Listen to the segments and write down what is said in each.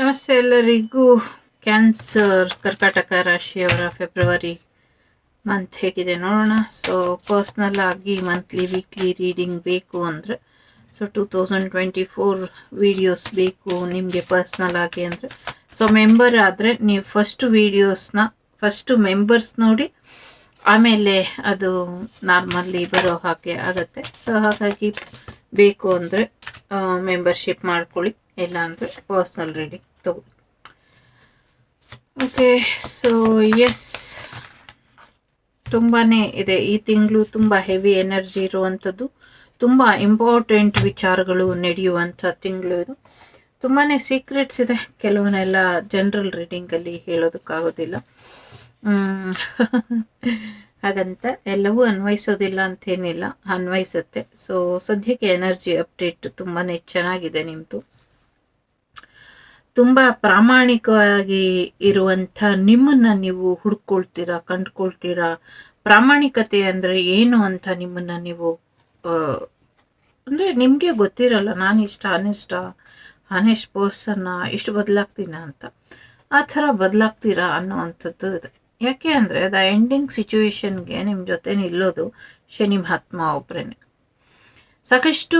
ನಮಸ್ತೆ ಎಲ್ಲರಿಗೂ. ಕ್ಯಾನ್ಸರ್, ಕರ್ಕಾಟಕ ರಾಶಿಯವರ ಫೆಬ್ರವರಿ ಮಂತ್ ಹೇಗಿದೆ ನೋಡೋಣ. ಸೊ ಪರ್ಸ್ನಲ್ ಆಗಿ ಮಂತ್ಲಿ ವೀಕ್ಲಿ ರೀಡಿಂಗ್ ಬೇಕು ಅಂದರೆ so two thousand twenty four videos ಬೇಕು ನಿಮಗೆ ಪರ್ಸ್ನಲ್ ಆಗಿ ಅಂದರೆ. ಸೊ ಮೆಂಬರ್ ಆದರೆ ನೀವು ಫಸ್ಟ್ ವೀಡಿಯೋಸ್ನ ಫಸ್ಟು ಮೆಂಬರ್ಸ್ ನೋಡಿ, ಆಮೇಲೆ ಅದು ನಾರ್ಮಲ್ಲಿ ಬರೋ ಹಾಗೆ ಆಗುತ್ತೆ. ಸೊ ಹಾಗಾಗಿ ಬೇಕು ಅಂದರೆ ಮೆಂಬರ್ಶಿಪ್ ಮಾಡ್ಕೊಳ್ಳಿ ಇಲ್ಲ ಅಂದರೆ personal reading okay so S ತುಂಬಾ ಇದೆ. ಈ ತಿಂಗಳು ತುಂಬ ಹೆವಿ ಎನರ್ಜಿ ಇರುವಂಥದ್ದು. ತುಂಬ ಇಂಪಾರ್ಟೆಂಟ್ ವಿಚಾರಗಳು ನಡೆಯುವಂಥ ತಿಂಗಳು ಇದು. ತುಂಬಾ ಸೀಕ್ರೆಟ್ಸ್ ಇದೆ. ಕೆಲವನ್ನೆಲ್ಲ ಜನರಲ್ ರೀಡಿಂಗಲ್ಲಿ ಹೇಳೋದಕ್ಕಾಗೋದಿಲ್ಲ. ಹಾಗಂತ ಎಲ್ಲವೂ ಅನ್ವಯಿಸೋದಿಲ್ಲ ಅಂತೇನಿಲ್ಲ. ಅನ್ವಯಿಸುತ್ತೆ. ಸೊ ಸದ್ಯಕ್ಕೆ ಎನರ್ಜಿ ಅಪ್ಡೇಟ್ ತುಂಬಾ ಚೆನ್ನಾಗಿದೆ ನಿಮ್ಮದು ತುಂಬ ಪ್ರಾಮಾಣಿಕವಾಗಿ ಇರುವಂಥ ನಿಮ್ಮನ್ನ ನೀವು ಹುಡ್ಕೊಳ್ತೀರಾ, ಕಂಡುಕೊಳ್ತೀರಾ? ಪ್ರಾಮಾಣಿಕತೆ ಅಂದರೆ ಏನು ಅಂತ ನಿಮ್ಮನ್ನ ನೀವು ಅಂದರೆ ನಿಮಗೆ ಗೊತ್ತಿರಲ್ಲ ನಾನು ಇಷ್ಟ ಅನಿಷ್ಟ ಹಾನೆಸ್ಟ್ ಪರ್ಸನ್ನ ಇಷ್ಟು ಬದಲಾಗ್ತೀನ ಅಂತ. ಆ ಥರ ಬದಲಾಗ್ತೀರಾ ಅನ್ನೋವಂಥದ್ದು ಇದೆ. ಯಾಕೆ ಅಂದರೆ, ದ ಎಂಡಿಂಗ್ ಸಿಚುವೇಶನ್ಗೆ ನಿಮ್ಮ ಜೊತೆ ನಿಲ್ಲೋದು ಶನಿ ಮಹಾತ್ಮ ಒಬ್ಬರೇನೆ ಸಾಕಷ್ಟು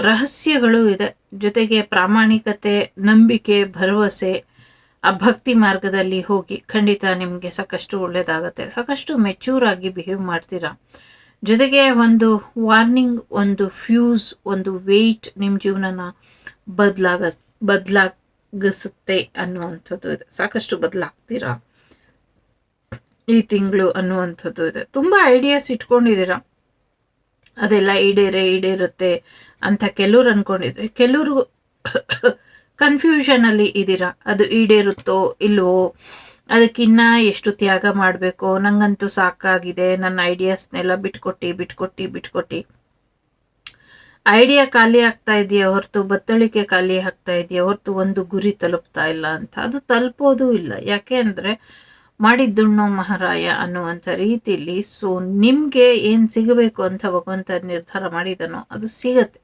ರಹಸ್ಯಗಳು ಇದೆ. ಜೊತೆಗೆ ಪ್ರಾಮಾಣಿಕತೆ, ನಂಬಿಕೆ, ಭರವಸೆ, ಆ ಭಕ್ತಿ ಮಾರ್ಗದಲ್ಲಿ ಹೋಗಿ ಖಂಡಿತ ನಿಮಗೆ ಸಾಕಷ್ಟು ಒಳ್ಳೆಯದಾಗತ್ತೆ ಸಾಕಷ್ಟು ಮೆಚ್ಯೂರ್ ಆಗಿ ಬಿಹೇವ್ ಮಾಡ್ತೀರಾ. ಜೊತೆಗೆ ಒಂದು ವಾರ್ನಿಂಗ್ ಒಂದು ಫ್ಯೂಸ್ ಒಂದು ವೆಯ್ಟ್ ನಿಮ್ಮ ಜೀವನನ ಬದಲಾಗ, ಬದಲಾಗಿಸುತ್ತೆ ಅನ್ನುವಂಥದ್ದು ಇದೆ. ಸಾಕಷ್ಟು ಬದಲಾಗ್ತೀರಾ ಈ ತಿಂಗಳು ಅನ್ನುವಂಥದ್ದು ಇದೆ. ತುಂಬ ಐಡಿಯಾಸ್ ಇಟ್ಕೊಂಡಿದ್ದೀರಾ. ಅದೆಲ್ಲ ಈಡೇರೆ, ಈಡೇರುತ್ತೆ ಅಂತ ಕೆಲವ್ರು ಅನ್ಕೊಂಡಿದ್ರೆ, ಕೆಲವರು ಕನ್ಫ್ಯೂಷನ್ ಅಲ್ಲಿ ಇದ್ದೀರಾ? ಅದು ಈಡೇರುತ್ತೋ ಇಲ್ವೋ? ಅದಕ್ಕಿನ್ನ ಎಷ್ಟು ತ್ಯಾಗ ಮಾಡಬೇಕು? ನಂಗಂತೂ ಸಾಕಾಗಿದೆ. ನನ್ನ ಐಡಿಯಾಸ್ನೆಲ್ಲ ಬಿಟ್ಕೊಟ್ಟು ಬಿಟ್ಕೊಟ್ಟು ಬಿಟ್ಕೊಟ್ಟು. ಐಡಿಯಾ ಖಾಲಿ ಆಗ್ತಾ ಇದೆಯಾ ಹೊರತು? ಬತ್ತಳಿಕೆ ಖಾಲಿ ಆಗ್ತಾ ಇದೆಯಾ ಹೊರತು? ಒಂದು ಗುರಿ ತಲುಪ್ತಾ ಇಲ್ಲ ಅಂತ. ಅದು ತಲುಪೋದು ಇಲ್ಲ. ಯಾಕೆ ಅಂದರೆ ಮಾಡಿದ್ದುಣ್ಣೋ ಮಹಾರಾಯ ಅನ್ನುವಂಥ ರೀತಿಯಲ್ಲಿ, ಸೊ, ನಿಮಗೆ ಏನು ಸಿಗಬೇಕು ಅಂತ ಭಗವಂತ ನಿರ್ಧಾರ ಮಾಡಿದನೋ ಅದು ಸಿಗತ್ತೆ.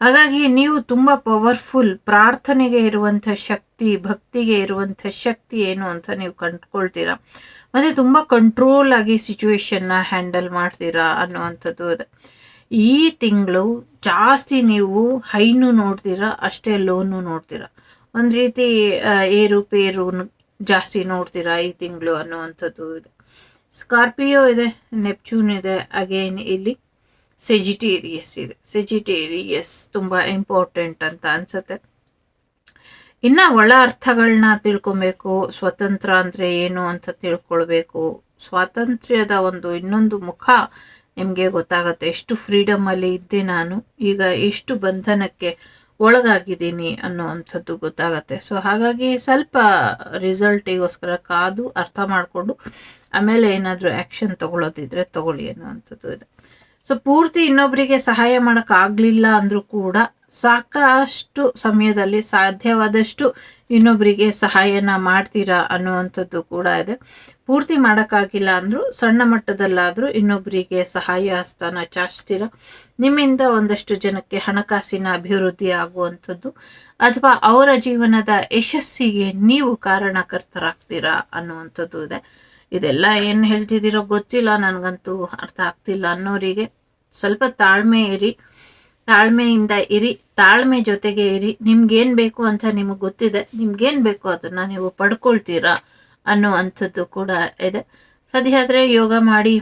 ಹಾಗಾಗಿ ನೀವು ತುಂಬ ಪವರ್ಫುಲ್ ಪ್ರಾರ್ಥನೆಗೆ ಇರುವಂಥ ಶಕ್ತಿ, ಭಕ್ತಿಗೆ ಇರುವಂಥ ಶಕ್ತಿ ಏನು ಅಂತ ನೀವು ಕಂಡುಕೊಳ್ತೀರಾ? ಮತ್ತು ತುಂಬ ಕಂಟ್ರೋಲ್ ಆಗಿ ಸಿಚುವೇಶನ್ನ ಹ್ಯಾಂಡಲ್ ಮಾಡ್ತೀರಾ ಅನ್ನುವಂಥದ್ದು ಇದೆ. ಈ ತಿಂಗಳು ಜಾಸ್ತಿ ನೀವು ಹೈನು ನೋಡ್ತೀರಾ, ಅಷ್ಟೇ ಲೋನು ನೋಡ್ತೀರಾ? ಒಂದು ರೀತಿ ಏರುಪೇರು ಜಾಸ್ತಿ ನೋಡ್ತೀರಾ ಈ ತಿಂಗಳು ಅನ್ನುವಂಥದ್ದು ಇದೆ. ಸ್ಕಾರ್ಪಿಯೋ ಇದೆ ನೆಪ್ಚೂನ್ ಇದೆ ಅಗೇನ್ ಇಲ್ಲಿ ಸೆಜಿಟೇರಿಯಸ್ ಇದೆ. ಸೆಜಿಟೇರಿಯಸ್ ತುಂಬ ಇಂಪಾರ್ಟೆಂಟ್ ಅಂತ ಅನ್ಸುತ್ತೆ. ಇನ್ನು ಒಳ ಅರ್ಥಗಳನ್ನ ತಿಳ್ಕೊಬೇಕು, ಸ್ವತಂತ್ರ ಅಂದರೆ ಏನು ಅಂತ ತಿಳ್ಕೊಳ್ಬೇಕು. ಸ್ವಾತಂತ್ರ್ಯದ ಒಂದು ಇನ್ನೊಂದು ಮುಖ ನಿಮಗೆ ಗೊತ್ತಾಗುತ್ತೆ. ಎಷ್ಟು ಫ್ರೀಡಮಲ್ಲಿ ಇದ್ದೆ ನಾನು, ಈಗ ಎಷ್ಟು ಬಂಧನಕ್ಕೆ ಒಳಗಾಗಿದ್ದೀನಿ ಅನ್ನೋವಂಥದ್ದು ಗೊತ್ತಾಗತ್ತೆ. ಸೊ ಹಾಗಾಗಿ ಸ್ವಲ್ಪ ರಿಸಲ್ಟಿಗೋಸ್ಕರ ಕಾದು ಅರ್ಥ ಮಾಡಿಕೊಂಡು ಆಮೇಲೆ ಏನಾದರೂ ಆ್ಯಕ್ಷನ್ ತಗೊಳ್ಳೋದಿದ್ರೆ ತೊಗೊಳ್ಳಿ ಅನ್ನೋವಂಥದ್ದು ಇದೆ. ಸೊ ಪೂರ್ತಿ ಇನ್ನೊಬ್ಬರಿಗೆ ಸಹಾಯ ಮಾಡೋಕ್ಕಾಗಲಿಲ್ಲ ಅಂದರೂ ಕೂಡ ಸಾಕಷ್ಟು ಸಮಯದಲ್ಲಿ ಸಾಧ್ಯವಾದಷ್ಟು ಇನ್ನೊಬ್ಬರಿಗೆ ಸಹಾಯನ ಮಾಡ್ತೀರಾ ಅನ್ನುವಂಥದ್ದು ಕೂಡ ಇದೆ. ಪೂರ್ತಿ ಮಾಡೋಕ್ಕಾಗಿಲ್ಲ ಅಂದರೂ, ಸಣ್ಣ ಮಟ್ಟದಲ್ಲಾದರೂ ಇನ್ನೊಬ್ಬರಿಗೆ ಸಹಾಯ ಹಸ್ತಾನ ಚಾಚ್ತೀರ. ನಿಮ್ಮಿಂದ ಒಂದಷ್ಟು ಜನಕ್ಕೆ ಹಣಕಾಸಿನ ಅಭಿವೃದ್ಧಿ ಆಗುವಂಥದ್ದು. ಅಥವಾ ಅವರ ಜೀವನದ ಯಶಸ್ಸಿಗೆ ನೀವು ಕಾರಣಕರ್ತರಾಗ್ತೀರಾ ಅನ್ನುವಂಥದ್ದು ಇದೆ. ಇದೆಲ್ಲ ಏನು ಹೇಳ್ತಿದ್ದೀರೋ ಗೊತ್ತಿಲ್ಲ, ನನಗಂತೂ ಅರ್ಥ ಆಗ್ತಿಲ್ಲ ಅನ್ನೋರಿಗೆ. ಸ್ವಲ್ಪ ತಾಳ್ಮೆ ಇರಿ. ತಾಳ್ಮೆಯಿಂದ ಇರಿ. ತಾಳ್ಮೆ ಜೊತೆಗೆ ಇರಿ. ನಿಮ್ಗೇನು ಬೇಕು ಅಂತ ನಿಮಗೆ ಗೊತ್ತಿದೆ. ನಿಮ್ಗೇನು ಬೇಕು ಅದನ್ನು ನೀವು ಪಡ್ಕೊಳ್ತೀರಾ? ಅನ್ನುವಂಥದ್ದು ಕೂಡ ಇದೆ. ಸದ್ಯ ಆದರೆ ಯೋಗ ಮಾಡಿ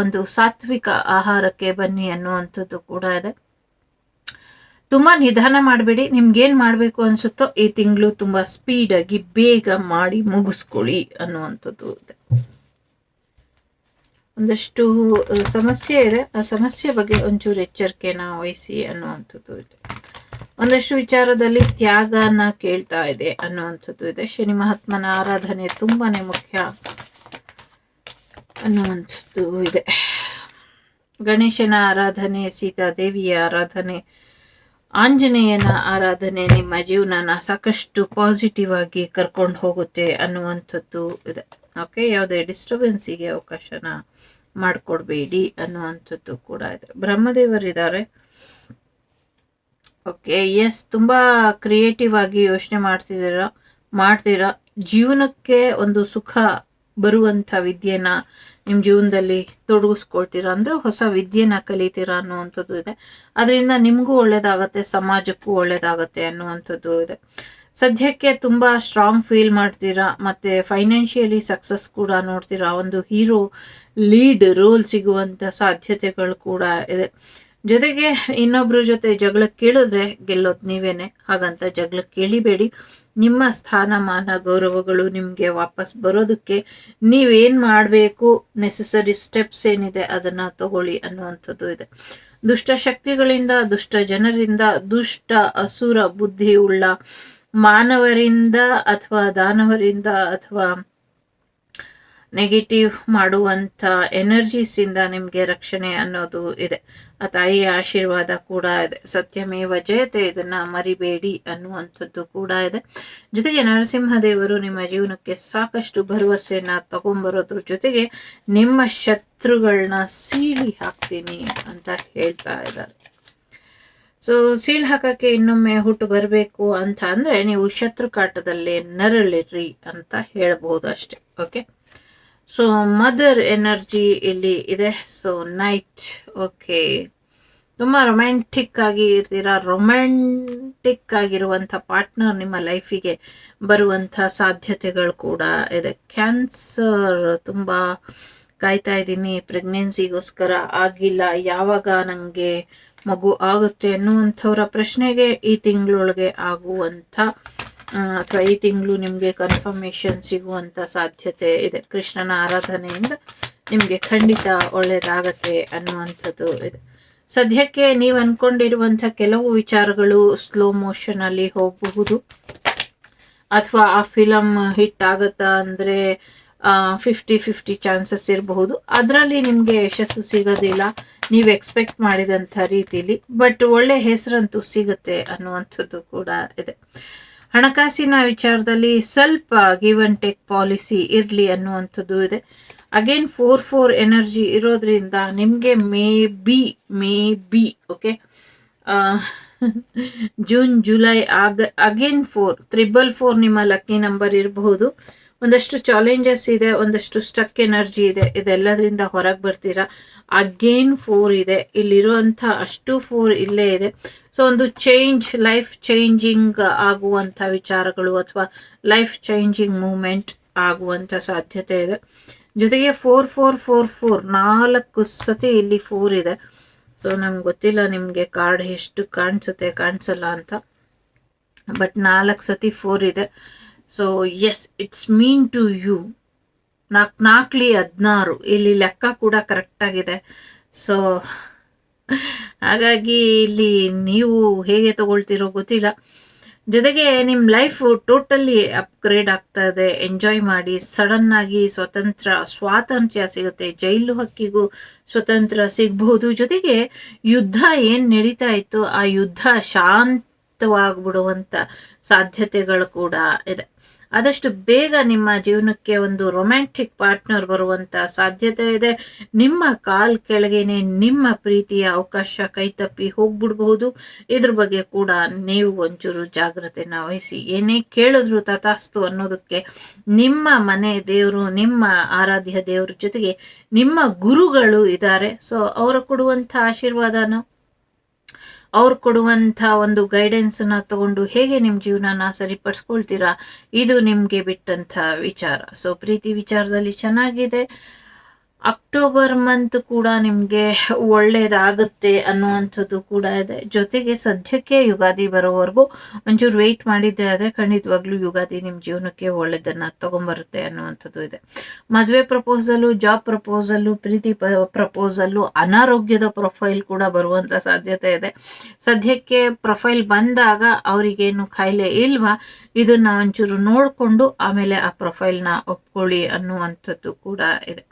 ಒಂದು ಸಾತ್ವಿಕ ಆಹಾರಕ್ಕೆ ಬನ್ನಿ ಅನ್ನುವಂಥದ್ದು ಕೂಡ ಇದೆ. ತುಂಬ ನಿಧಾನ ಮಾಡಬೇಡಿ. ನಿಮ್ಗೇನು ಮಾಡಬೇಕು ಅನಿಸುತ್ತೋ ಈ ತಿಂಗಳು ತುಂಬ ಸ್ಪೀಡಾಗಿ ಬೇಗ ಮಾಡಿ ಮುಗಿಸ್ಕೊಳ್ಳಿ ಅನ್ನುವಂಥದ್ದು ಇದೆ. ಒಂದಷ್ಟು ಸಮಸ್ಯೆ ಇದೆ. ಆ ಸಮಸ್ಯೆ ಬಗ್ಗೆ ಒಂಚೂರು ಎಚ್ಚರಿಕೆನ ವಹಿಸಿ ಅನ್ನುವಂಥದ್ದು ಇದೆ. ಒಂದಷ್ಟು ವಿಚಾರದಲ್ಲಿ ತ್ಯಾಗನ ಕೇಳ್ತಾ ಇದೆ ಅನ್ನುವಂಥದ್ದು ಇದೆ. ಶನಿ ಮಹಾತ್ಮನ ಆರಾಧನೆ ತುಂಬಾನೇ ಮುಖ್ಯ ಅನ್ನುವಂಥದ್ದು ಇದೆ. ಗಣೇಶನ ಆರಾಧನೆ ಸೀತಾದೇವಿಯ ಆರಾಧನೆ, ಆಂಜನೇಯನ ಆರಾಧನೆ ನಿಮ್ಮ ಜೀವನನ ಸಾಕಷ್ಟು ಪಾಸಿಟಿವ್ ಆಗಿ ಕರ್ಕೊಂಡು ಹೋಗುತ್ತೆ ಅನ್ನುವಂಥದ್ದು ಇದೆ. ಓಕೆ, ಯಾವುದೇ ಡಿಸ್ಟರ್ಬೆನ್ಸಿಗೆ ಅವಕಾಶನ ಮಾಡಿಕೊಡ್ಬೇಡಿ ಅನ್ನುವಂಥದ್ದು ಕೂಡ ಇದೆ. ಬ್ರಹ್ಮದೇವರಿದ್ದಾರೆ. ಓಕೆ ಎಸ್ ತುಂಬ ಕ್ರಿಯೇಟಿವ್ ಆಗಿ ಯೋಚನೆ ಮಾಡ್ತಿದ್ದೀರ, ಮಾಡ್ತೀರಾ? ಜೀವನಕ್ಕೆ ಒಂದು ಸುಖ ಬರುವಂಥ ವಿದ್ಯೆನ ನಿಮ್ಮ ಜೀವನದಲ್ಲಿ ತೊಡಗಿಸ್ಕೊಳ್ತೀರ? ಅಂದರೆ ಹೊಸ ವಿದ್ಯೆನ ಕಲಿತೀರಾ ಅನ್ನುವಂಥದ್ದು ಇದೆ. ಅದರಿಂದ ನಿಮಗೂ ಒಳ್ಳೆಯದಾಗತ್ತೆ ಸಮಾಜಕ್ಕೂ ಒಳ್ಳೇದಾಗತ್ತೆ ಅನ್ನುವಂಥದ್ದು ಇದೆ. ಸದ್ಯಕ್ಕೆ ತುಂಬ ಸ್ಟ್ರಾಂಗ್ ಫೀಲ್ ಮಾಡ್ತೀರಾ? ಮತ್ತು ಫೈನಾನ್ಷಿಯಲಿ ಸಕ್ಸಸ್ ಕೂಡ ನೋಡ್ತೀರಾ? ಒಂದು ಹೀರೋ ಲೀಡ್ ರೋಲ್ ಸಿಗುವಂಥ ಸಾಧ್ಯತೆಗಳು ಕೂಡ ಇದೆ. ಜೊತೆಗೆ ಇನ್ನೊಬ್ರ ಜೊತೆ ಜಗಳ ಕೇಳಿದ್ರೆ ಗೆಲ್ಲೋದು ನೀವೇನೆ. ಹಾಗಂತ ಜಗಳ ಕೇಳಿಬೇಡಿ. ನಿಮ್ಮ ಸ್ಥಾನಮಾನ, ಗೌರವಗಳು ನಿಮಗೆ ವಾಪಸ್ ಬರೋದಕ್ಕೆ ನೀವೇನು ಮಾಡಬೇಕು ನೆಸಸರಿ ಸ್ಟೆಪ್ಸ್ ಏನಿದೆ ಅದನ್ನು ತಗೊಳ್ಳಿ ಅನ್ನುವಂಥದ್ದು ಇದೆ. ದುಷ್ಟ ಶಕ್ತಿಗಳಿಂದ, ದುಷ್ಟ ಜನರಿಂದ, ದುಷ್ಟ ಅಸುರ ಬುದ್ಧಿ ಉಳ್ಳ ಮಾನವರಿಂದ ಅಥವಾ ದಾನವರಿಂದ ಅಥವಾ ನೆಗೆಟಿವ್ ಮಾಡುವಂಥ ಎನರ್ಜೀಸಿಂದ ನಿಮಗೆ ರಕ್ಷಣೆ ಅನ್ನೋದು ಇದೆ. ಆ ತಾಯಿಯ ಆಶೀರ್ವಾದ ಕೂಡ ಇದೆ. ಸತ್ಯಮೇವ ಜಯತೆ, ಇದನ್ನ ಮರಿಬೇಡಿ ಅನ್ನುವಂಥದ್ದು ಕೂಡ ಇದೆ. ಜೊತೆಗೆ ನರಸಿಂಹದೇವರು ನಿಮ್ಮ ಜೀವನಕ್ಕೆ ಸಾಕಷ್ಟು ಭರವಸೆಯನ್ನ ತಗೊಂಬರೋದ್ರ ಜೊತೆಗೆ ನಿಮ್ಮ ಶತ್ರುಗಳನ್ನ ಸೀಳಿ ಹಾಕ್ತೀನಿ ಅಂತ ಹೇಳ್ತಾ ಇದ್ದಾರೆ. ಸೊ ಸೀಳ್ ಹಾಕಕ್ಕೆ ಇನ್ನೊಮ್ಮೆ ಹುಟ್ಟು ಬರಬೇಕು ಅಂತ ಅಂದರೆ ನೀವು ಶತ್ರು ಕಾಟದಲ್ಲಿ ನರಳಿರಿ ಅಂತ ಹೇಳ್ಬೋದು ಅಷ್ಟೇ. ಓಕೆ ಸೊ ಮದರ್ ಎನರ್ಜಿ ಇಲ್ಲಿ ಇದೆ. ಸೊ ನೈಟ್ ಓಕೆ ತುಂಬ ರೊಮ್ಯಾಂಟಿಕ್ ಆಗಿ ಇರ್ತೀರಾ? ರೊಮ್ಯಾಂಟಿಕ್ ಆಗಿರುವಂಥ ಪಾರ್ಟ್ನರ್ ನಿಮ್ಮ ಲೈಫಿಗೆ ಬರುವಂಥ ಸಾಧ್ಯತೆಗಳು ಕೂಡ ಇದೆ. ಕ್ಯಾನ್ಸರ್ ತುಂಬ ಕಾಯ್ತಾ ಇದ್ದೀನಿ. ಪ್ರೆಗ್ನೆನ್ಸಿಗೋಸ್ಕರ ಆಗಿಲ್ಲ. ಯಾವಾಗ ನನಗೆ ಮಗು ಆಗುತ್ತೆ ಅನ್ನುವಂಥವ್ರ ಪ್ರಶ್ನೆಗೆ ಈ ತಿಂಗಳೊಳಗೆ ಆಗುವಂಥ ಅಥವಾ ಈ ತಿಂಗಳು ನಿಮಗೆ ಕನ್ಫರ್ಮೇಷನ್ ಸಿಗುವಂಥ ಸಾಧ್ಯತೆ ಇದೆ. ಕೃಷ್ಣನ ಆರಾಧನೆಯಿಂದ ನಿಮಗೆ ಖಂಡಿತ ಒಳ್ಳೆಯದಾಗತ್ತೆ ಅನ್ನುವಂಥದ್ದು ಇದೆ. ಸದ್ಯಕ್ಕೆ ನೀವು ಅಂದ್ಕೊಂಡಿರುವಂಥ ಕೆಲವು ವಿಚಾರಗಳು ಸ್ಲೋ ಮೋಷನಲ್ಲಿ ಹೋಗಬಹುದು. ಅಥವಾ ಆ ಫಿಲಮ್ ಹಿಟ್ ಆಗುತ್ತಾ ಅಂದರೆ ಫಿಫ್ಟಿ ಫಿಫ್ಟಿ ಚಾನ್ಸಸ್ ಇರಬಹುದು. ಅದರಲ್ಲಿ ನಿಮಗೆ ಯಶಸ್ಸು ಸಿಗೋದಿಲ್ಲ. ನೀವು ಎಕ್ಸ್ಪೆಕ್ಟ್ ಮಾಡಿದಂಥ ರೀತಿಲಿ. ಬಟ್ ಒಳ್ಳೆ ಹೆಸರಂತೂ ಸಿಗುತ್ತೆ ಅನ್ನುವಂಥದ್ದು ಕೂಡ ಇದೆ. ಹಣಕಾಸಿನ ವಿಚಾರದಲ್ಲಿ ಸ್ವಲ್ಪ ಗಿವ್ ಅಂಡ್ ಟೇಕ್ ಪಾಲಿಸಿ ಇರಲಿ ಅನ್ನುವಂಥದ್ದು ಇದೆ. ಅಗೇನ್ ಫೋರ್ ಫೋರ್ ಎನರ್ಜಿ ಇರೋದ್ರಿಂದ ನಿಮಗೆ maybe maybe okay June July ಆಗ ಅಗೇನ್ ಫೋರ್ ತ್ರಿಬಲ್ ಫೋರ್ ನಿಮ್ಮ ಲಕ್ಕಿ ನಂಬರ್ ಇರಬಹುದು. ಒಂದಷ್ಟು ಚಾಲೆಂಜಸ್ ಇದೆ, ಒಂದಷ್ಟು ಸ್ಟಕ್ ಎನರ್ಜಿ ಇದೆ, ಇದೆಲ್ಲದರಿಂದ ಹೊರಗೆ ಬರ್ತೀರಾ? ಅಗೇನ್ ಫೋರ್ ಇದೆ. ಇಲ್ಲಿರುವಂಥ ಅಷ್ಟು ಫೋರ್ ಇಲ್ಲೇ ಇದೆ. ಸೊ ಒಂದು ಚೇಂಜ್ ಲೈಫ್ ಚೇಂಜಿಂಗ್ ಆಗುವಂಥ ವಿಚಾರಗಳು ಅಥವಾ ಲೈಫ್ ಚೇಂಜಿಂಗ್ ಮೂಮೆಂಟ್ ಆಗುವಂಥ ಸಾಧ್ಯತೆ ಇದೆ. ಜೊತೆಗೆ ಫೋರ್ ಫೋರ್ ಫೋರ್ ಫೋರ್ ನಾಲ್ಕು ಸತಿ ಇಲ್ಲಿ ಫೋರ್ ಇದೆ. ಸೊ ನಂಗೆ ಗೊತ್ತಿಲ್ಲ ನಿಮಗೆ ಕಾರ್ಡ್ ಎಷ್ಟು ಕಾಣಿಸುತ್ತೆ, ಕಾಣಿಸಲ್ಲ ಅಂತ. ಬಟ್ ನಾಲ್ಕು ಸತಿ ಫೋರ್ ಇದೆ. So S it's mean to you ನಾಲ್ಕು ನಾಲ್ಕಲಿ ಹದಿನಾರು. ಇಲ್ಲಿ ಲೆಕ್ಕ ಕೂಡ ಕರೆಕ್ಟಾಗಿದೆ ಸೊ ಹಾಗಾಗಿ ಇಲ್ಲಿ ನೀವು ಹೇಗೆ ತಗೊಳ್ತಿರೋ ಗೊತ್ತಿಲ್ಲ. ಜೊತೆಗೆ ನಿಮ್ಮ ಲೈಫು ಟೋಟಲಿ ಅಪ್ಗ್ರೇಡ್ ಆಗ್ತಾ ಇದೆ. ಎಂಜಾಯ್ ಮಾಡಿ. ಸಡನ್ನಾಗಿ ಸ್ವತಂತ್ರ, ಸ್ವಾತಂತ್ರ್ಯ ಸಿಗುತ್ತೆ. ಜೈಲು ಹಕ್ಕಿಗೂ ಸ್ವತಂತ್ರ ಸಿಗಬಹುದು ಜೊತೆಗೆ ಯುದ್ಧ ಏನು ನಡೀತಾ ಇತ್ತು? ಆ ಯುದ್ಧ ಶಾಂತವಾಗಿಬಿಡುವಂಥ ಸಾಧ್ಯತೆಗಳು ಕೂಡ ಇದೆ. ಆದಷ್ಟು ಬೇಗ ನಿಮ್ಮ ಜೀವನಕ್ಕೆ ಒಂದು ರೊಮ್ಯಾಂಟಿಕ್ ಪಾರ್ಟ್ನರ್ ಬರುವಂತ ಸಾಧ್ಯತೆ ಇದೆ. ನಿಮ್ಮ ಕಾಲ್ ಕೆಳಗೇನೆ ನಿಮ್ಮ ಪ್ರೀತಿಯ ಅವಕಾಶ ಕೈತಪ್ಪಿ ಹೋಗ್ಬಿಡ್ಬಹುದು. ಇದ್ರ ಬಗ್ಗೆ ಕೂಡ ನೀವು ಒಂಚೂರು ಜಾಗ್ರತೆನ ವಹಿಸಿ. ಏನೇ ಕೇಳಿದ್ರು ತಥಾಸ್ತು ಅನ್ನೋದಕ್ಕೆ ನಿಮ್ಮ ಮನೆ ದೇವರು, ನಿಮ್ಮ ಆರಾಧ್ಯ ದೇವರ ಜೊತೆಗೆ ನಿಮ್ಮ ಗುರುಗಳು ಇದ್ದಾರೆ. ಸೊ ಅವರು ಕೊಡುವಂಥ ಆಶೀರ್ವಾದನ ಅವ್ರು ಕೊಡುವಂಥ ಒಂದು ಗೈಡೆನ್ಸನ್ನ ತಗೊಂಡು ಹೇಗೆ ನಿಮ್ಮ ಜೀವನನ ಸರಿಪಡಿಸ್ಕೊಳ್ತೀರಾ? ಇದು ನಿಮಗೆ ಬಿಟ್ಟಂಥ ವಿಚಾರ. ಸೊ ಪ್ರೀತಿ ವಿಚಾರದಲ್ಲಿ ಚೆನ್ನಾಗಿದೆ. ಅಕ್ಟೋಬರ್ ಮಂತ್ ಕೂಡ ನಿಮಗೆ ಒಳ್ಳೆಯದಾಗುತ್ತೆ ಅನ್ನುವಂಥದ್ದು ಕೂಡ ಇದೆ. ಜೊತೆಗೆ ಸದ್ಯಕ್ಕೆ ಯುಗಾದಿ ಬರೋವರೆಗೂ ಒಂಚೂರು ವೆಯ್ಟ್ ಮಾಡಿದ್ದೆ, ಆದರೆ ಖಂಡಿತವಾಗ್ಲೂ ಯುಗಾದಿ ನಿಮ್ಮ ಜೀವನಕ್ಕೆ ಒಳ್ಳೆಯದನ್ನು ತೊಗೊಂಬರುತ್ತೆ ಅನ್ನುವಂಥದ್ದು ಇದೆ. ಮದುವೆ ಪ್ರಪೋಸಲು ಜಾಬ್ ಪ್ರಪೋಸಲ್ಲು ಪ್ರೀತಿ ಪ್ರಪೋಸಲ್ಲು ಅನಾರೋಗ್ಯದ ಪ್ರೊಫೈಲ್ ಕೂಡ ಬರುವಂಥ ಸಾಧ್ಯತೆ ಇದೆ. ಸದ್ಯಕ್ಕೆ ಪ್ರೊಫೈಲ್ ಬಂದಾಗ ಅವರಿಗೇನು ಖಾಯಿಲೆ ಇಲ್ವಾ, ಇದನ್ನು ಒಂಚೂರು ನೋಡಿಕೊಂಡು ಆಮೇಲೆ ಆ ಪ್ರೊಫೈಲ್ನ ಒಪ್ಕೊಳ್ಳಿ ಅನ್ನುವಂಥದ್ದು ಕೂಡ ಇದೆ.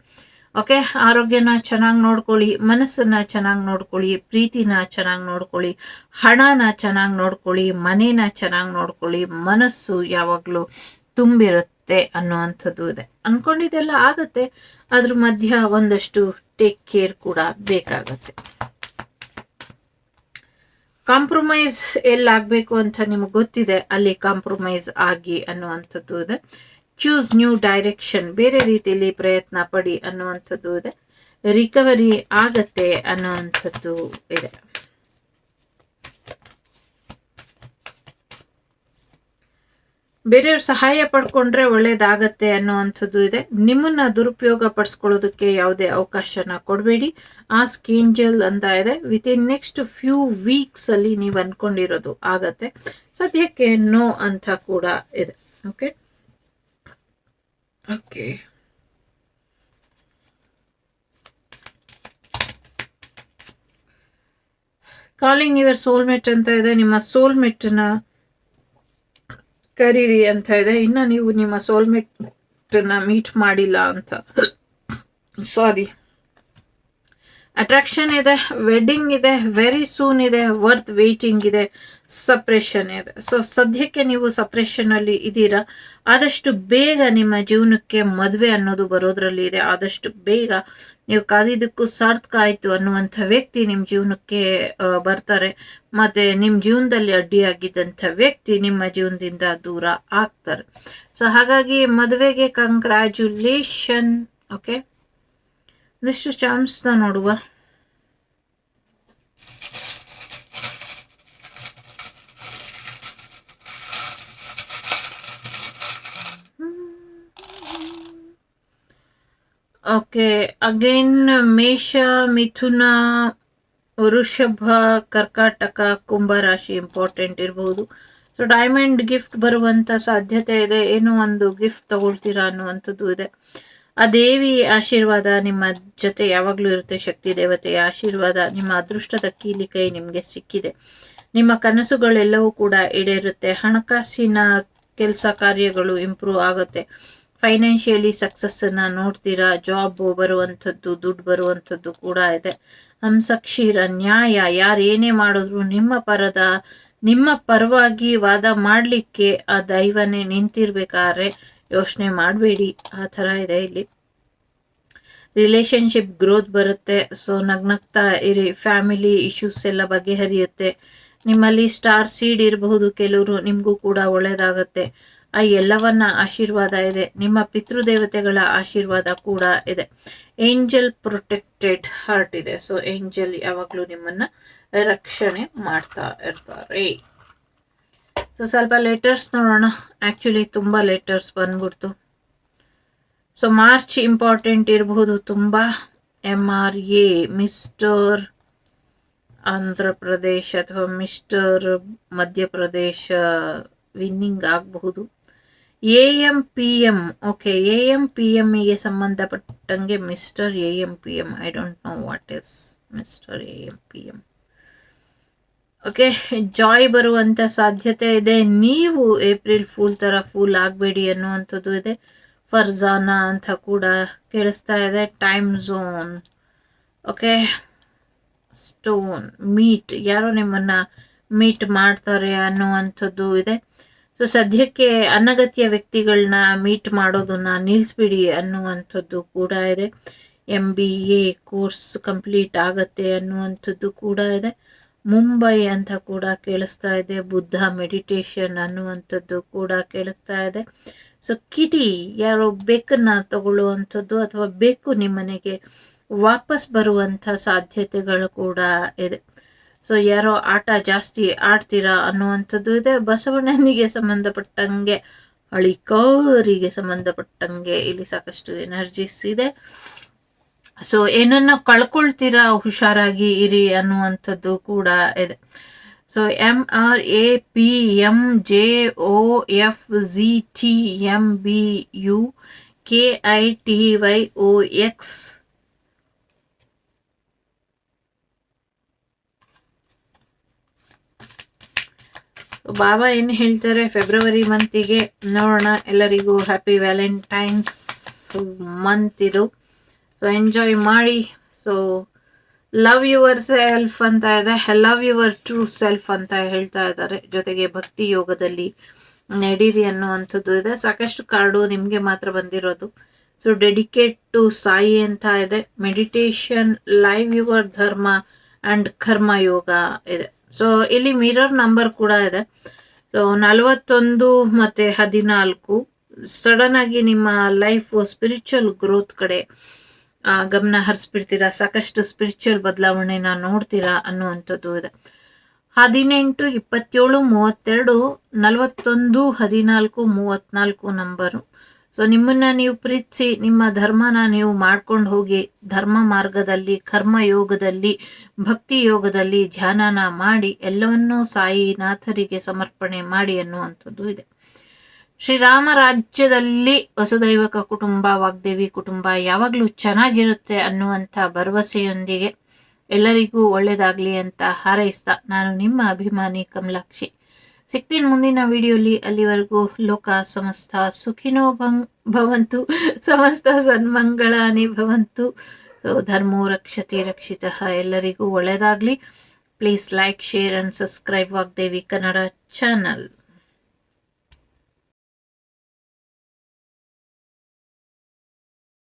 ಓಕೆ, ಆರೋಗ್ಯನ ಚೆನ್ನಾಗಿ ನೋಡ್ಕೊಳ್ಳಿ, ಮನಸ್ಸನ್ನು ಚೆನ್ನಾಗಿ ನೋಡ್ಕೊಳ್ಳಿ, ಪ್ರೀತಿನ ಚೆನ್ನಾಗಿ ನೋಡ್ಕೊಳ್ಳಿ, ಹಣನ ಚೆನ್ನಾಗಿ ನೋಡ್ಕೊಳ್ಳಿ, ಮನೇನ ಚೆನ್ನಾಗಿ ನೋಡ್ಕೊಳ್ಳಿ, ಮನಸ್ಸು ಯಾವಾಗಲೂ ತುಂಬಿರುತ್ತೆ ಅನ್ನೋವಂಥದ್ದು ಇದೆ. ಅಂದ್ಕೊಂಡಿದ್ದೆಲ್ಲ ಆಗುತ್ತೆ ಅದ್ರ ಮಧ್ಯ ಒಂದಷ್ಟು ಟೇಕ್ ಕೇರ್ ಕೂಡ ಬೇಕಾಗುತ್ತೆ. ಕಾಂಪ್ರಮೈಸ್ ಎಲ್ಲಾಗಬೇಕು ಅಂತ ನಿಮಗೆ ಗೊತ್ತಿದೆ, ಅಲ್ಲಿ ಕಾಂಪ್ರಮೈಸ್ ಆಗಿ ಅನ್ನುವಂಥದ್ದು ಇದೆ. ಚೂಸ್ ನ್ಯೂ ಡೈರೆಕ್ಷನ್ ಬೇರೆ ರೀತಿಯಲ್ಲಿ ಪ್ರಯತ್ನ ಪಡಿ ಅನ್ನುವಂಥದ್ದು ಇದೆ. ರಿಕವರಿ ಆಗತ್ತೆ ಅನ್ನುವಂಥದ್ದು ಇದೆ. ಬೇರೆಯವ್ರ ಸಹಾಯ ಪಡ್ಕೊಂಡ್ರೆ ಒಳ್ಳೇದಾಗತ್ತೆ ಅನ್ನುವಂಥದ್ದು ಇದೆ. ನಿಮ್ಮನ್ನ ದುರುಪಯೋಗ ಪಡಿಸ್ಕೊಳ್ಳೋದಕ್ಕೆ ಯಾವುದೇ ಅವಕಾಶನ ಕೊಡಬೇಡಿ. ಆ ಸ್ಕೇಂಜಲ್ ಅಂತ ಇದೆ. With in next few weeks ಅಲ್ಲಿ ನೀವು ಅನ್ಕೊಂಡಿರೋದು ಆಗತ್ತೆ. ಸದ್ಯಕ್ಕೆ ನೋ ಅಂತ ಕೂಡ ಇದೆ. Okay okay calling your soulmate ಅಂತ ಇದೆ ನಿಮ್ಮ ಸೋಲ್ಮೇಟ್ನ ಕರೀರಿ ಅಂತ ಇದೆ ಇನ್ನು ನೀವು ನಿಮ್ಮ ಸೋಲ್ಮೇಟ್ನ ಮೀಟ್ ಮಾಡಿಲ್ಲ ಅಂತ ಸಾರಿ ಅಟ್ರಾಕ್ಷನ್ ಇದೆ ವೆಡ್ಡಿಂಗ್ ಇದೆ ವೆರಿ ಸೂನ್ ಇದೆ ವರ್ತ್ ವೇಟಿಂಗ್ ಇದೆ ಸಪ್ರೇಷನ್ ಇದೆ. ಸೊ ಸದ್ಯಕ್ಕೆ ನೀವು ಸಪ್ರೇಷನಲ್ಲಿ ಇದ್ದೀರಾ? ಆದಷ್ಟು ಬೇಗ ನಿಮ್ಮ ಜೀವನಕ್ಕೆ ಮದುವೆ ಅನ್ನೋದು ಬರೋದ್ರಲ್ಲಿ ಇದೆ. ಆದಷ್ಟು ಬೇಗ ನೀವು ಕಾದಿದ್ದಕ್ಕೂ ಸಾರ್ಥಕ ಆಯಿತು ಅನ್ನುವಂಥ ವ್ಯಕ್ತಿ ನಿಮ್ಮ ಜೀವನಕ್ಕೆ ಬರ್ತಾರೆ. ಮತ್ತು ನಿಮ್ಮ ಜೀವನದಲ್ಲಿ ಅಡ್ಡಿಯಾಗಿದ್ದಂಥ ವ್ಯಕ್ತಿ ನಿಮ್ಮ ಜೀವನದಿಂದ ದೂರ ಆಗ್ತಾರೆ. ಸೊ ಹಾಗಾಗಿ ಮದುವೆಗೆ ಕಂಗ್ರ್ಯಾಚುಲೇಷನ್ ಓಕೆ ಒಂದಿಷ್ಟು ನಾ ನೋಡುವ. ಓಕೆ ಅಗೇನ್ ಮೇಷ ಮಿಥುನ ವೃಷಭ ಕರ್ಕಾಟಕ ಕುಂಭ ರಾಶಿ ಇಂಪಾರ್ಟೆಂಟ್ ಇರಬಹುದು ಸೊ ಡೈಮಂಡ್ ಗಿಫ್ಟ್ ಬರುವಂತ ಸಾಧ್ಯತೆ ಇದೆ. ಏನೋ ಒಂದು ಗಿಫ್ಟ್ ತಗೊಳ್ತೀರಾ ಅನ್ನುವಂಥದ್ದು ಇದೆ. ಆ ದೇವಿ ಆಶೀರ್ವಾದ ನಿಮ್ಮ ಜೊತೆ ಯಾವಾಗಲೂ ಇರುತ್ತೆ, ಶಕ್ತಿ ದೇವತೆಯ ಆಶೀರ್ವಾದ ನಿಮ್ಮ ಅದೃಷ್ಟದ ಕೀಲಿ ಕೈ ನಿಮಗೆ ಸಿಕ್ಕಿದೆ. ನಿಮ್ಮ ಕನಸುಗಳೆಲ್ಲವೂ ಕೂಡ ಈಡೇರುತ್ತೆ. ಹಣಕಾಸಿನ ಕೆಲಸ ಕಾರ್ಯಗಳು ಇಂಪ್ರೂವ್ ಆಗುತ್ತೆ. ಫೈನಾನ್ಷಿಯಲಿ ಸಕ್ಸಸ್ಸನ್ನು ನೋಡ್ತೀರಾ? ಜಾಬ್ ಬರುವಂಥದ್ದು, ದುಡ್ಡು ಬರುವಂಥದ್ದು ಕೂಡ ಇದೆ. ಹಂಸಕ್ಷೀರ, ನ್ಯಾಯ, ಯಾರು ಏನೇ ಮಾಡಿದ್ರು ನಿಮ್ಮ ಪರದ, ನಿಮ್ಮ ಪರವಾಗಿ ವಾದ ಮಾಡಲಿಕ್ಕೆ ಆ ದೈವನೇ ನಿಂತಿರ್ಬೇಕಾದ್ರೆ ಯೋಚನೆ ಮಾಡಬೇಡಿ. ಆ ಥರ ಇದೆ ಇಲ್ಲಿ. ರಿಲೇಶನ್ಶಿಪ್ ಗ್ರೋತ್ ಬರುತ್ತೆ. ಸೊ ನಗ್ನಗ್ತಾ ಇರಿ. ಫ್ಯಾಮಿಲಿ ಇಶ್ಯೂಸ್ ಎಲ್ಲ ಬಗೆಹರಿಯುತ್ತೆ. ನಿಮ್ಮಲ್ಲಿ ಸ್ಟಾರ್ ಸೀಡ್ ಇರಬಹುದು ಕೆಲವರು. ನಿಮಗೂ ಕೂಡ ಒಳ್ಳೇದಾಗತ್ತೆ. ಆ ಎಲ್ಲವನ್ನ ಆಶೀರ್ವಾದ ಇದೆ. ನಿಮ್ಮ ಪಿತೃದೇವತೆಗಳ ಆಶೀರ್ವಾದ ಕೂಡ ಇದೆ. ಏಂಜಲ್ ಪ್ರೊಟೆಕ್ಟೆಡ್ ಹಾರ್ಟ್ ಇದೆ. ಸೊ ಏಂಜಲ್ ಯಾವಾಗಲೂ ನಿಮ್ಮನ್ನ ರಕ್ಷಣೆ ಮಾಡ್ತಾ ಇರ್ತಾರೆ. ಸೊ ಸ್ವಲ್ಪ ಲೆಟರ್ಸ್ ನೋಡೋಣ. ಆ್ಯಕ್ಚುಲಿ ತುಂಬ ಲೆಟರ್ಸ್ ಬಂದ್ಬಿಡ್ತು. ಸೊ ಮಾರ್ಚ್ ಇಂಪಾರ್ಟೆಂಟ್ ಇರಬಹುದು ತುಂಬ M R A Mister Andhra Pradesh ಅಥವಾ ಮಿಸ್ಟರ್ ಮಧ್ಯಪ್ರದೇಶ ವಿನ್ನಿಂಗ್ ಆಗಬಹುದು. A M P M okay A M P ಎಮ್ಗೆ ಸಂಬಂಧಪಟ್ಟಂಗೆ Mister A M P M I don't know what is Mister A M P M okay, joy ಬರುವಂಥ ಸಾಧ್ಯತೆ ಇದೆ. ನೀವು April pool ಥರ pool ಆಗಬೇಡಿ ಅನ್ನುವಂಥದ್ದು ಇದೆ. ಫರ್ಜಾನಾ ಅಂತ ಕೂಡ ಕೇಳಿಸ್ತಾ ಇದೆ. Time zone. Okay, stone, meet. ಯಾರೋ ನಿಮ್ಮನ್ನು ಮೀಟ್ ಮಾಡ್ತಾರೆ ಅನ್ನುವಂಥದ್ದು ಇದೆ. ಸೊ, ಸದ್ಯಕ್ಕೆ ಅನಗತ್ಯ ವ್ಯಕ್ತಿಗಳನ್ನ ಮೀಟ್ ಮಾಡೋದನ್ನ ನಿಲ್ಲಿಸ್ಬಿಡಿ ಅನ್ನುವಂಥದ್ದು ಕೂಡ ಇದೆ. M B A course complete ಆಗತ್ತೆ ಅನ್ನುವಂಥದ್ದು ಕೂಡ ಇದೆ. ಮುಂಬೈ ಅಂತ ಕೂಡ ಕೇಳಿಸ್ತಾ ಇದೆ. ಬುದ್ಧ ಮೆಡಿಟೇಷನ್ ಅನ್ನುವಂಥದ್ದು ಕೂಡ ಕೇಳಿಸ್ತಾ ಇದೆ. ಸೊ ಕಿಟಿ ಯಾರೋ ಬೇಕನ್ನ ತಗೊಳ್ಳುವಂಥದ್ದು ಅಥವಾ ಬೇಕು ನಿಮ್ಮನೆಗೆ ವಾಪಸ್ ಬರುವಂಥ ಸಾಧ್ಯತೆಗಳು ಕೂಡ ಇದೆ. ಸೊ ಯಾರೋ ಆಟ ಜಾಸ್ತಿ ಆಡ್ತೀರಾ ಅನ್ನುವಂಥದ್ದು ಇದೆ. ಬಸವಣ್ಣನಿಗೆ ಸಂಬಂಧಪಟ್ಟಂಗೆ, ಅಳಿಕೋರಿಗೆ ಸಂಬಂಧಪಟ್ಟಂಗೆ ಇಲ್ಲಿ ಸಾಕಷ್ಟು ಎನರ್ಜಿಸ್ ಇದೆ. ಸೊ ಏನನ್ನ ಕಳ್ಕೊಳ್ತೀರಾ, ಹುಷಾರಾಗಿ ಇರಿ ಅನ್ನುವಂಥದ್ದು ಕೂಡ ಇದೆ. So M R A P M J O F G T M B U K I T Y O X ಬಾಬಾ ಏನು ಹೇಳ್ತಾರೆ ಫೆಬ್ರವರಿ ಮಂತಿಗೆ ನೋಡೋಣ. ಎಲ್ಲರಿಗೂ ಹ್ಯಾಪಿ ವ್ಯಾಲೆಂಟೈನ್ಸ್ ಮಂತ್ ಇದು. ಸೊ ಎಂಜಾಯ್ ಮಾಡಿ ಸೊ ಲವ್ ಯುವರ್ ಸೆಲ್ಫ್ ಅಂತ ಇದೆ. ಲವ್ ಯುವರ್ ಟ್ರೂ ಸೆಲ್ಫ್ ಅಂತ ಹೇಳ್ತಾ ಇದ್ದಾರೆ. ಜೊತೆಗೆ ಭಕ್ತಿ ಯೋಗದಲ್ಲಿ ನಡೀರಿ ಅನ್ನುವಂಥದ್ದು ಇದೆ. ಸಾಕಷ್ಟು ಕಾರ್ಡು ನಿಮಗೆ ಮಾತ್ರ ಬಂದಿರೋದು. ಸೊ ಡೆಡಿಕೇಟ್ ಟು ಸಾಯಿ ಅಂತ ಇದೆ. Meditation live your dharma and karma yoga ಇದೆ. ಸೊ ಇಲ್ಲಿ ಮಿರರ್ ನಂಬರ್ ಕೂಡ ಇದೆ. ಸೊ ನಲವತ್ತೊಂದು ಮತ್ತು ಹದಿನಾಲ್ಕು. ಸಡನ್ ಆಗಿ ನಿಮ್ಮ ಲೈಫ್ ಸ್ಪಿರಿಚುವಲ್ ಗ್ರೋತ್ ಕಡೆ ಗಮನ ಹರಿಸ್ಬಿಡ್ತೀರಾ? ಸಾಕಷ್ಟು ಸ್ಪಿರಿಚುವಲ್ ಬದಲಾವಣೆನ ನೋಡ್ತೀರಾ ಅನ್ನುವಂಥದ್ದು ಇದೆ. ಹದಿನೆಂಟು, ಇಪ್ಪತ್ತೇಳು, ಮೂವತ್ತೆರಡು, ನಲವತ್ತೊಂದು, ಹದಿನಾಲ್ಕು, ಮೂವತ್ನಾಲ್ಕು ನಂಬರು. ಸೊ ನಿಮ್ಮನ್ನ ನೀವು ಪ್ರೀತಿಸಿ, ನಿಮ್ಮ ಧರ್ಮನ ನೀವು ಮಾಡ್ಕೊಂಡು ಹೋಗಿ, ಧರ್ಮ ಮಾರ್ಗದಲ್ಲಿ, ಕರ್ಮ ಯೋಗದಲ್ಲಿ, ಭಕ್ತಿ ಯೋಗದಲ್ಲಿ ಧ್ಯಾನನ ಮಾಡಿ, ಎಲ್ಲವನ್ನೂ ಸಾಯಿನಾಥರಿಗೆ ಸಮರ್ಪಣೆ ಮಾಡಿ ಅನ್ನುವಂಥದ್ದು ಇದೆ. ಶ್ರೀರಾಮ ರಾಜ್ಯದಲ್ಲಿ ವಸುದೈವಕ ಕುಟುಂಬ, ವಾಗ್ದೇವಿ ಕುಟುಂಬ ಯಾವಾಗಲೂ ಚೆನ್ನಾಗಿರುತ್ತೆ ಅನ್ನುವಂಥ ಭರವಸೆಯೊಂದಿಗೆ ಎಲ್ಲರಿಗೂ ಒಳ್ಳೆಯದಾಗಲಿ ಅಂತ ಹಾರೈಸ್ತಾ ನಾನು ನಿಮ್ಮ ಅಭಿಮಾನಿ ಕಮಲಾಕ್ಷಿ. ಸಿಗ್ತೀನಿ ಮುಂದಿನ ವಿಡಿಯೋಲಿ ಅಲ್ಲಿವರೆಗೂ ಲೋಕ ಸಮಸ್ತ ಸುಖಿನೋ ಭವಂತು, ಸಮಸ್ತ ಸನ್ಮಂಗಳಾನಿ ಭವಂತು. ಧರ್ಮೋ ರಕ್ಷತಿ ರಕ್ಷಿತ ಎಲ್ಲರಿಗೂ ಒಳ್ಳೆಯದಾಗಲಿ please like share and subscribe Vagdevi Kannada channel